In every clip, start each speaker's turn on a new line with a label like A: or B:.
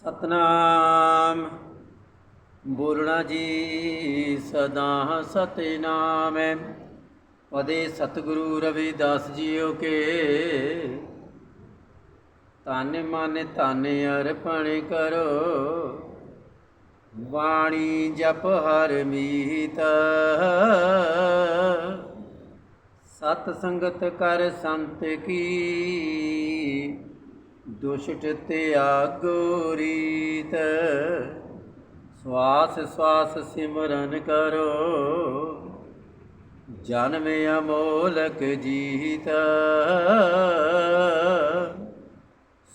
A: ਸਤਨਾਮ। ਬੋਲਣਾ ਜੀ ਸਦਾ ਸਤਨਾਮ। ਪਦੇ ਸਤਿਗੁਰੂ ਰਵਿਦਾਸ ਜੀਓ ਕੇ। ਤਨ ਮਨ ਧਨ ਅਰਪਣ ਕਰੋ। ਬਾਣੀ ਜਪ ਹਰ ਮੀਤ। ਸਤ ਸੰਗਤ ਕਰ ਸੰਤ ਕੀ। ਦੁਸ਼ਟ ਤਿਆਗੋ ਰੀਤ ਸਵਾਸ ਸਵਾਸ ਸਿਮਰਨ ਕਰੋ। ਜਨਮ ਅਮੋਲਕ ਜੀਤ,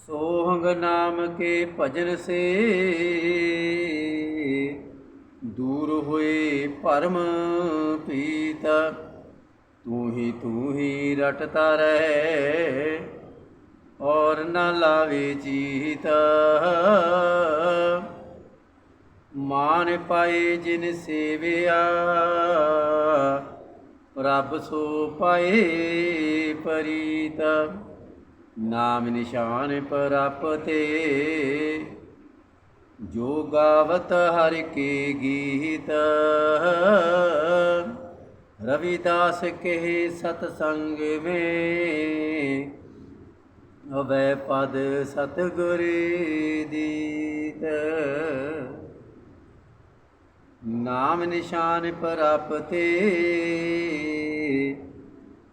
A: ਸੋਹੰਗ ਨਾਮ ਕੇ ਭਜਨ ਸੇ। ਦੂਰ ਹੋਏ ਪਰਮ ਪੀਤ ਤੂੰ ਹੀ ਤੂੰ ਹੀ ਰਟਤਾ ਰਹਿ। ਔਰ ਨਾ ਲਾਵੇ ਜੀਤ। ਮਾਨ ਪਾਏ ਜਿਨ ਸੇਵਿਆ, ਪ੍ਰਭ ਸੋ ਪਾਏ ਪਰੀਤ। ਨਾਮ ਨਿਸ਼ਾਨ ਪਰਪਤੇ, ਜੋ ਗਾਵਤ ਹਰ ਕੇ ਗੀਤ। ਰਵਿਦਾਸ ਕਹੇ ਸਤ ਸੰਗ ਮੇ ਅਵੈ ਪਦ ਸਤਗੁਰ ਦੀਤ ਨਾਮ ਨਿਸ਼ਾਨ ਪਰਪਤੇ,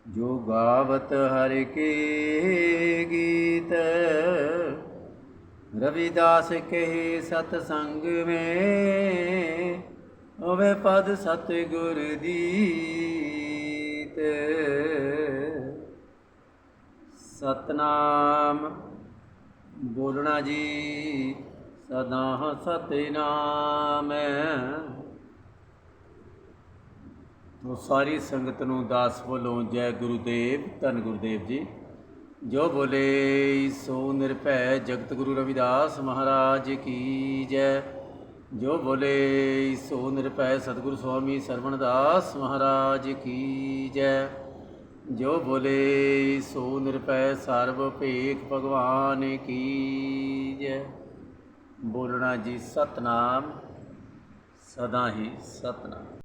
A: ਜੋ ਗਾਵਤ ਹਰਿ ਕੇ ਗੀਤ। ਰਵਿਦਾਸ ਕਹੇ ਸਤ ਸੰਗ ਮੇ, ਹੋਵੇ ਪਦ ਸਤਿਗੁਰ ਦੀਤ ਸਤਨਾਮ। ਬੋਲਣਾ ਜੀ, ਸਦਾ ਸਤਨਾਮ। ਤੋ ਸਾਰੀ ਸੰਗਤ ਨੂੰ ਦਾਸ ਬੋਲੋਂ ਜੈ ਗੁਰੂਦੇਵ, ਧੰਨ ਗੁਰਦੇਵ ਜੀ। ਜੋ ਬੋਲੇ, ਸੋ ਨਿਰਭੈ ਜਗਤ ਗੁਰੂ ਰਵਿਦਾਸ ਮਹਾਰਾਜ ਕੀ ਜੈ। ਜੋ ਬੋਲੇ, ਸੋ ਨਿਰਭੈ ਸਤਿਗੁਰੂ ਸੁਆਮੀ ਸਰਵਣਦਾਸ ਮਹਾਰਾਜ ਕੀ ਜੈ। ਜੋ ਬੋਲੇ, ਸੋ ਨਿਰਭੈ ਸਰਬ ਭੇਖ ਭਗਵਾਨ ਕੀ ਜੈ। ਬੋਲਣਾ ਜੀ ਸਤਨਾਮ ਸਦਾ ਹੀ ਸਤਨਾਮ।